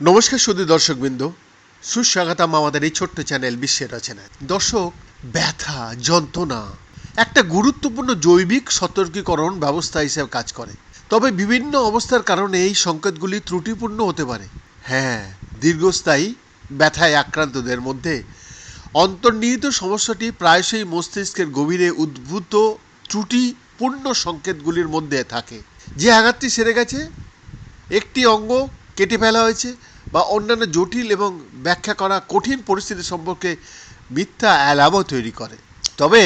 নমস্কার সুদী দর্শকবৃন্দ। সুস্বাগতম আমাদের এই ছোট্ট চ্যানেল বিশ্বের রচনায়। দর্শক, ব্যথা, যন্ত্রণা, একটা গুরুত্বপূর্ণ জৈবিক সতর্কীকরণ ব্যবস্থা হিসেবে কাজ করে। তবে বিভিন্ন অবস্থার কারণে এই সংকেতগুলি ত্রুটিপূর্ণ হতে পারে। হ্যাঁ দীর্ঘস্থায়ী ব্যথায় আক্রান্তদের মধ্যে অন্তর্নিহিত সমস্যাটি প্রায়শই মস্তিষ্কের গভীরে উদ্ভূত ত্রুটিপূর্ণ সংকেতগুলির মধ্যে থাকে। যে আঘাতটি সেরে গেছে, একটি অঙ্গ কেটে ফেলা হয়েছে বা অন্যান্য জটিল এবং ব্যাখ্যা করা কঠিন পরিস্থিতি সম্পর্কে মিথ্যা অ্যালামও তৈরি করে। তবে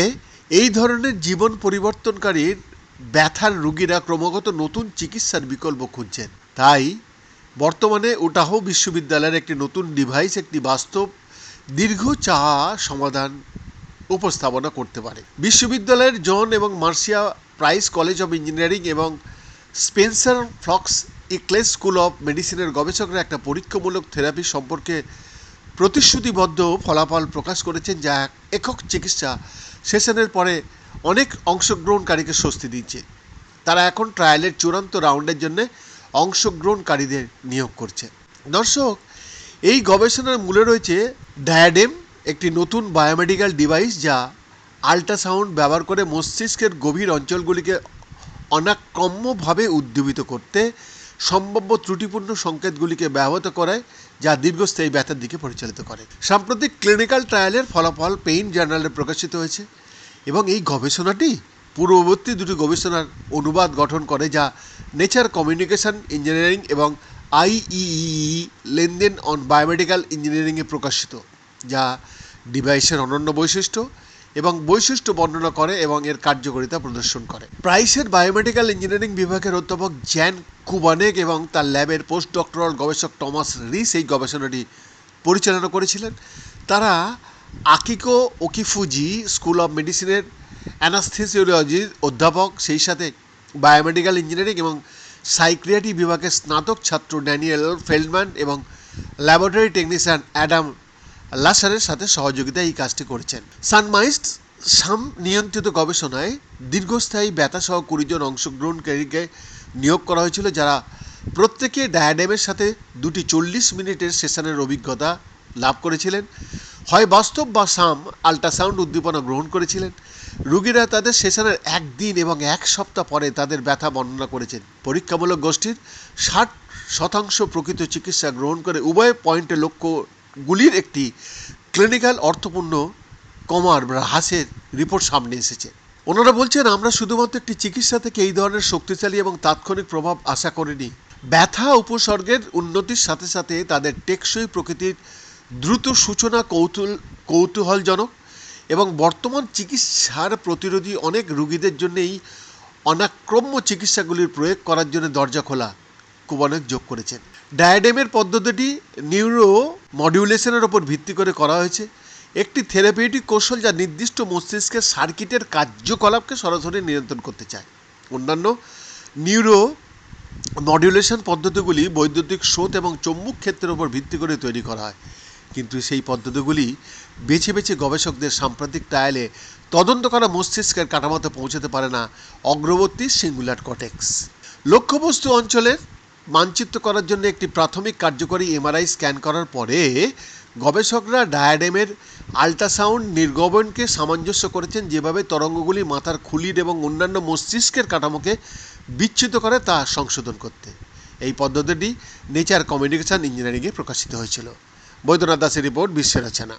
এই ধরনের জীবন পরিবর্তনকারীর ব্যথার রুগীরা ক্রমাগত নতুন চিকিৎসার বিকল্প খুঁজছেন। তাই বর্তমানে ওটাহো বিশ্ববিদ্যালয়ের একটি নতুন ডিভাইস একটি বাস্তব দীর্ঘ চা সমাধান উপস্থাপনা করতে পারে। বিশ্ববিদ্যালয়ের জন এবং Marcia Price college of engineering এবং Spencer Fox Eccles school of মেডিসিনের গবেষকরা একটা পরীক্ষামূলক থেরাপি সম্পর্কে প্রতিশ্রুতিবদ্ধ ফলাফল প্রকাশ করেছেন, যা এক একক চিকিৎসা সেশনের পরে অনেক অংশগ্রহণকারীকে স্বস্তি দিচ্ছে। তারা এখন ট্রায়ালের চূড়ান্ত রাউন্ডের জন্য অংশগ্রহণকারীদের নিয়োগ করছে। দর্শক, এই গবেষণার মূলে রয়েছে ডায়াডেম, একটি নতুন বায়োমেডিক্যাল ডিভাইস যা আল্ট্রাসাউন্ড ব্যবহার করে মস্তিষ্কের গভীর অঞ্চলগুলিকে অনাক্রম্যভাবে উদ্দীপিত করতে সম্ভাব্য ত্রুটিপূর্ণ সংকেতগুলিকে ব্যাহত করায়, যা দীর্ঘস্থায়ী ব্যথার দিকে পরিচালিত করে। সাম্প্রতিক ক্লিনিক্যাল ট্রায়ালের ফলাফল পেইন জার্নালে প্রকাশিত হয়েছে এবং এই গবেষণাটি পূর্ববর্তী দুটি গবেষণার অনুবাদ গঠন করে, যা নেচার কমিউনিকেশন ইঞ্জিনিয়ারিং এবং আইইই লেনদেন অন বায়োমেডিক্যাল ইঞ্জিনিয়ারিংয়ে প্রকাশিত, যা ডিভাইসের অনন্য বৈশিষ্ট্য এবং বৈশিষ্ট্য বর্ণনা করে এবং এর কার্যকারিতা প্রদর্শন করে। প্রাইসের বায়োমেডিক্যাল ইঞ্জিনিয়ারিং বিভাগের অধ্যাপক জ্যান কুবানেক এবং তার ল্যাবের পোস্ট ডক্টরাল গবেষক টমাস রিস এই গবেষণাটি পরিচালনা করেছিলেন। তারা আকিকো ওকিফুজি স্কুল অফ মেডিসিনের অ্যানাস্থেসিওলজির অধ্যাপক, সেই সাথে বায়োমেডিক্যাল ইঞ্জিনিয়ারিং এবং সাইক্রিয়াটি বিভাগের স্নাতক ছাত্র ড্যানিয়েল ফেল্ডম্যান এবং ল্যাবরেটরি টেকনিশিয়ান অ্যাডাম লাসারের সাথে সহযোগিতায় এই কাজটি করেছেন। সানমাইস্ট সাম নিয়ন্ত্রিত গবেষণায় দীর্ঘস্থায়ী ব্যথাসহ কুড়ি জন অংশগ্রহণকারীকে নিয়োগ করা হয়েছিল, যারা প্রত্যেকে ডায়াডেমের সাথে দুটি চল্লিশ মিনিটের সেশনের অভিজ্ঞতা লাভ করেছিলেন। হয় বাস্তব বা সাম, আল্ট্রাসাউন্ড উদ্দীপনা গ্রহণ করেছিলেন। রুগীরা তাদের সেশনের একদিন এবং এক সপ্তাহ পরে তাদের ব্যথা বর্ণনা করেছেন। পরীক্ষামূলক গোষ্ঠীর ষাট শতাংশ প্রকৃত চিকিৎসা গ্রহণ করে উভয় পয়েন্টে লক্ষ্যগুলির একটি ক্লিনিক্যাল অর্থপূর্ণ কমার বা হ্রাসের রিপোর্ট সামনে এসেছে। ওনারা বলছেন, আমরা শুধুমাত্র একটি চিকিৎসা থেকে এই ধরনের শক্তিশালী এবং তাৎক্ষণিক প্রভাব আশা করিনি। ব্যথা, উপসর্গের উন্নতির সাথে সাথে তাদের টেকসই প্রকৃতির দ্রুত সূচনা কৌতূহল কৌতূহলজনক এবং বর্তমান চিকিৎসার প্রতিরোধী অনেক রুগীদের জন্য এই অনাক্রম্য চিকিৎসাগুলির প্রয়োগ করার জন্য দরজা খোলা। কুবানক যোগ করেছেন। ডায়াডেমের পদ্ধতিটি নিউরো মডিউলেশনের ওপর ভিত্তি করে করা হয়েছে। একটি থেরাপিউটিক কৌশল যা নির্দিষ্ট মস্তিষ্কের সার্কিটের কার্যকলাপকে সরাসরি নিয়ন্ত্রণ করতে চায়। অন্যান্য নিউরো মডিউলেশন পদ্ধতিগুলি বৈদ্যুতিক স্রোত এবং চৌম্বক ক্ষেত্রের উপর ভিত্তি করে তৈরি করা হয়। কিন্তু সেই পদ্ধতিগুলি বেছে বেছে গবেষকদের সাম্প্রতিক ট্রায়ালে তদন্ত করা মস্তিষ্কের কাঠামোতে পৌঁছাতে পারে না। অগ্রবর্তী সিঙ্গুলার কটেক্স লক্ষ্যবস্তু অঞ্চলের মানচিত্র করার জন্য একটি প্রাথমিক কার্যকরী এমআরআই স্ক্যান করার পরে গবেষকরা ডায়াডেমের আল্ট্রাসাউন্ড নির্গমনকে সামঞ্জস্য করেছেন যেভাবে তরঙ্গগুলি মাথার খুলির এবং অন্যান্য মস্তিষ্কের কাঠামোকে বিচ্ছিত করে তা সংশোধন করতে। এই পদ্ধতিটি নেচার কমিউনিকেশন ইঞ্জিনিয়ারিংয়ে প্রকাশিত হয়েছিল। বৈদ্যনাথ দাসের রিপোর্ট বিশ্বের রচনা